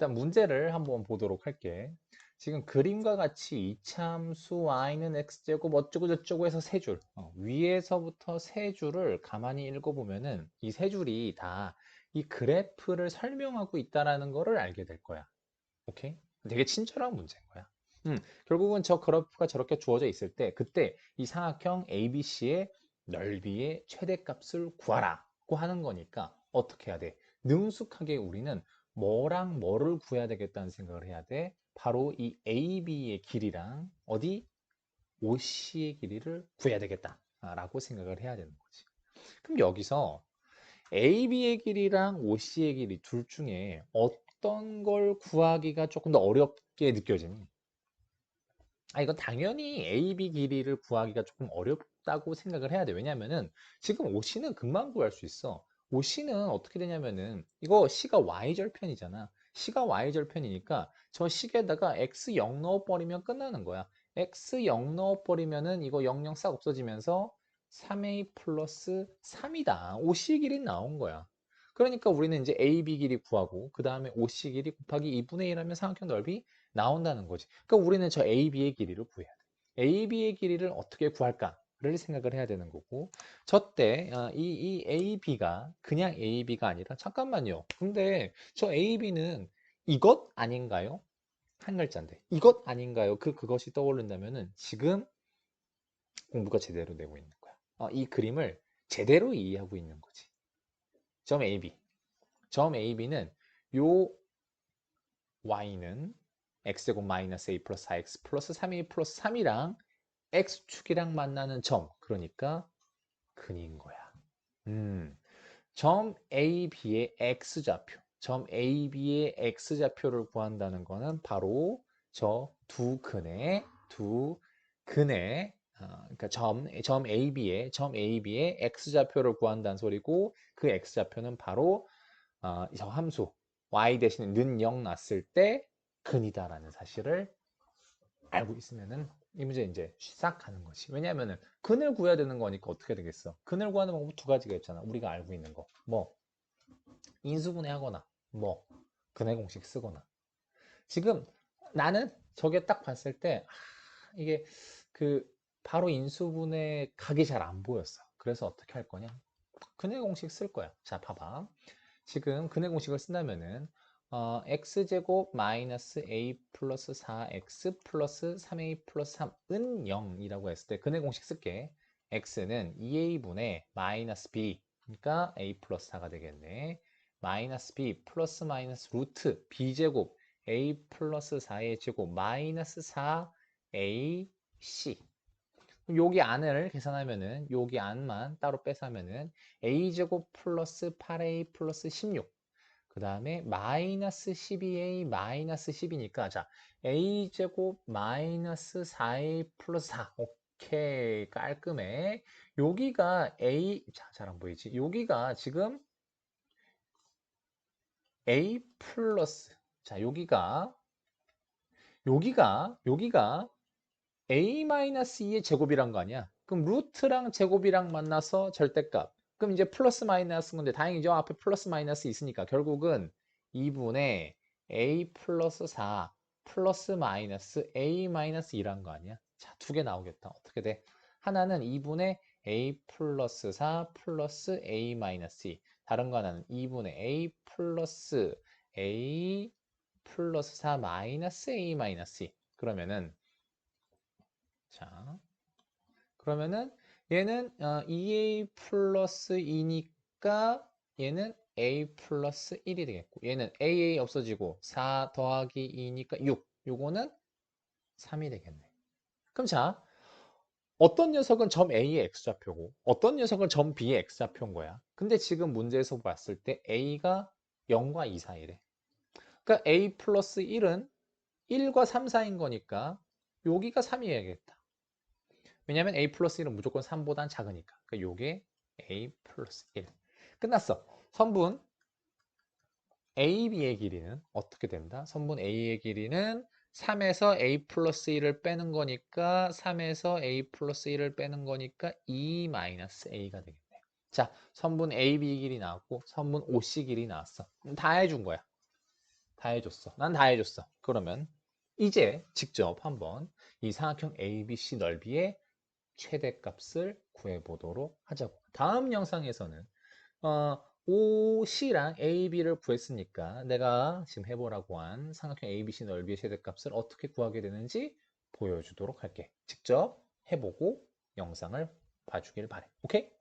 일단 문제를 한번 보도록 할게. 지금 그림과 같이 이참수 y는 x제곱 어쩌고 저쩌고 해서 세 줄. 어, 위에서부터 세 줄을 가만히 읽어보면은 이 세 줄이 다 이 그래프를 설명하고 있다라는 거를 알게 될 거야. 오케이? 되게 친절한 문제인 거야. 음, 결국은 저 그래프가 저렇게 주어져 있을 때 그때 이 삼각형 ABC의 넓이의 최대값을 구하라고 하는 거니까 어떻게 해야 돼? 능숙하게 우리는 뭐랑 뭐를 구해야 되겠다는 생각을 해야 돼. 바로 이 AB의 길이랑 어디? OC의 길이를 구해야 되겠다라고 생각을 해야 되는 거지. 그럼 여기서 AB의 길이랑 OC의 길이 둘 중에 어떤 걸 구하기가 조금 더 어렵게 느껴지니? 아, 이건 당연히 AB 길이를 구하기가 조금 어렵다고 생각을 해야 돼. 왜냐면은 지금 OC는 금방 구할 수 있어. OC는 어떻게 되냐면은 이거 C가 Y절편이잖아. C가 Y절편이니까 저 식에다가 X 0 넣어버리면 끝나는 거야. X 0 넣어버리면은 이거 0, 0 싹 없어지면서 3A 플러스 3이다. OC 길이 나온 거야. 그러니까 우리는 이제 AB 길이 구하고 그 다음에 OC 길이 곱하기 2분의 1하면 삼각형 넓이 나온다는 거지. 그러니까 우리는 저 AB의 길이를 구해야 돼. AB의 길이를 어떻게 구할까 를 생각을 해야 되는 거고 저때 어, 이, 이 AB가 그냥 AB가 아니라 잠깐만요. 근데 저 AB는 이것 아닌가요? 한 글자인데 이것 아닌가요? 그 그것이 떠오른다면은 지금 공부가 제대로 되고 있는 거야. 어, 이 그림을 제대로 이해하고 있는 거지. 점 AB. 점 AB는 요 y는 x제곱 마이너스 a 플러스 4x 플러스 3a 플러스 3이랑 x축이랑 만나는 점. 그러니까 근인 거야. 음, 점 AB의 x좌표. 점 AB의 x좌표를 구한다는 거는 바로 저 두 근의 두 근의 어, 그러니까 점, 점 AB의 점 AB의 x좌표를 구한다는 소리고 그 x좌표는 바로 어, 저 함수 y 대신에 는 0 났을 때 근이다라는 사실을 알고 있으면은 이 문제 이제 시작하는 것이 왜냐하면은 근을 구해야 되는 거니까 어떻게 되겠어? 근을 구하는 방법 두 가지가 있잖아. 우리가 알고 있는 거. 뭐 인수분해 하거나 뭐 근의 공식 쓰거나 지금 나는 저게 딱 봤을 때 아, 이게 그 바로 인수분해 각이 잘 안 보였어. 그래서 어떻게 할 거냐? 근의 공식 쓸 거야. 자, 봐봐. 지금 근의 공식을 쓴다면은 어, x제곱 마이너스 a 플러스 4x 플러스 3a 플러스 3은 0이라고 했을 때 근의 공식 쓸게. x는 2a분의 마이너스 b 그러니까 a 플러스 4가 되겠네. 마이너스 b 플러스 마이너스 루트 b제곱 a 플러스 4의 제곱 마이너스 4ac 여기 안을 계산하면은 여기 안만 따로 빼서하면은 a제곱 플러스 8a 플러스 16. 그 다음에 마이너스 12a 마이너스 10이니까 자 a제곱 마이너스 4a 플러스 4. 오케이 깔끔해. 여기가 a 자잘 안 보이지? 여기가 지금 a 플러스 자 여기가 여기가 여기가 a-2의 제곱이란 거 아니야? 그럼 루트랑 제곱이랑 만나서 절대값. 그럼 이제 플러스 마이너스 건데 다행이죠. 앞에 플러스 마이너스 있으니까 결국은 2분의 a 플러스 4 플러스 마이너스 a 마이너스 2란 거 아니야? 자, 두 개 나오겠다. 어떻게 돼? 하나는 2분의 a 플러스 4 플러스 a 마이너스 2. 다른 거 하나는 2분의 a 플러스 a 플러스 4 마이너스 a 마이너스 2. 그러면은 자, 그러면은 얘는 어, 2a 플러스 2니까 얘는 a 플러스 1이 되겠고 얘는 aa 없어지고 4 더하기 2니까 6 요거는 3이 되겠네. 그럼 자 어떤 녀석은 점 A의 X좌표고 어떤 녀석은 점 B의 X좌표인 거야. 근데 지금 문제에서 봤을 때 A가 0과 2 사이래. 그러니까 A 플러스 1은 1과 3 사이인 거니까 여기가 3이어야겠다 왜냐면 a 플러스 1은 무조건 3보단 작으니까. 그러니까 요게 a 플러스 1. 끝났어. 선분 AB의 길이는 어떻게 된다? 선분 A의 길이는 3에서 A 플러스 1을 빼는 거니까 3에서 A 플러스 1을 빼는 거니까 2 마이너스 A가 되겠네. 자, 선분 AB 길이 나왔고 선분 OC 길이 나왔어. 다 해준 거야. 다 해줬어. 난 다 해줬어. 그러면 이제 직접 한번 이 삼각형 ABC 넓이의 최대값을 구해보도록 하자고. 다음 영상에서는 어, OC랑 AB를 구했으니까 내가 지금 해보라고 한 삼각형 ABC 넓이의 최대값을 어떻게 구하게 되는지 보여주도록 할게. 직접 해보고 영상을 봐주길 바래. 오케이?